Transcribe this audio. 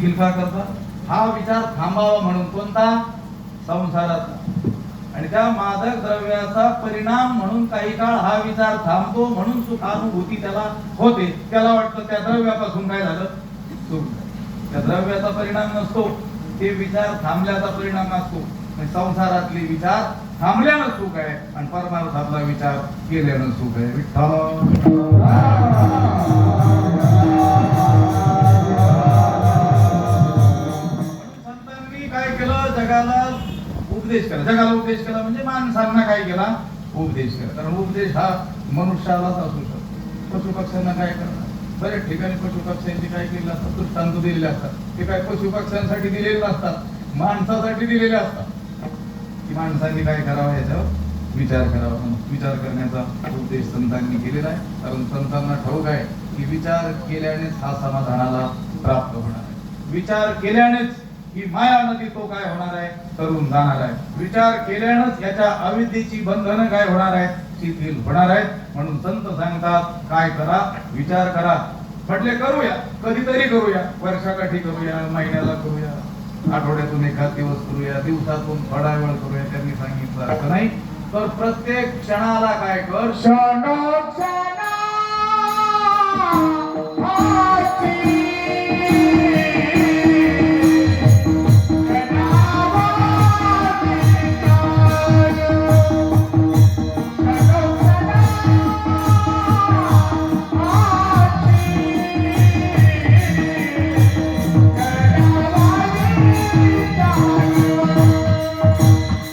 करतात हा विचार थांबावा म्हणून कोणता? संसाराचा आणि त्या मादक द्रव्याचा परिणाम म्हणून काही काळ हा विचार थांबतो म्हणून सुखानुभूती त्याला होते. त्याला वाटतं त्या द्रव्यापासून काय झालं? सुख. त्या द्रव्याचा परिणाम नसतो. ते विचार थांबल्याचा परिणाम असतो. संसारातले विचार थांबल्यानं सुख आहे. आणि परमार्थातला विचार केल्यानं सुख आहे. विठ्ठल. उपदेश केला जगाला उपदेश केला म्हणजे माणसांना काय केला? उपदेश केला कारण उपदेश हा मनुष्यालाच असू शकतो. पशुपक्ष्यांना काय करणार? बऱ्याच ठिकाणी पशुपक्ष्यांची काय केलेलं असतात? दृष्टांत दिलेले असतात. ते काय पशुपक्ष्यांसाठी दिलेले नसतात. माणसासाठी दिलेले असतात. की माणसांनी काय करावं याच्यावर? विचार करावा म्हणून. विचार करण्याचा उपदेश संतांनी केलेला आहे. कारण संतांना ठाऊक आहे की विचार केल्यानेच हा समाधानाला प्राप्त होणार आहे. विचार केल्यानेच की माया नदी तो काय होणार आहे? तरुण जाणार आहे. विचार केल्यानंच याच्या अविद्येची बंधन काय होणार आहे शिथिल होणार आहेत. म्हणून संत सांगतात काय करा? विचार करा. म्हटले करूया. कधीतरी करूया. वर्षाकाठी करूया महिन्याला करूया. आठवड्यातून एखाद दिवस करूया. दिवसातून थोडा वेळ करूया. त्यांनी सांगितलं असं नाही. तर प्रत्येक क्षणाला काय कर? क्षणोक्षणी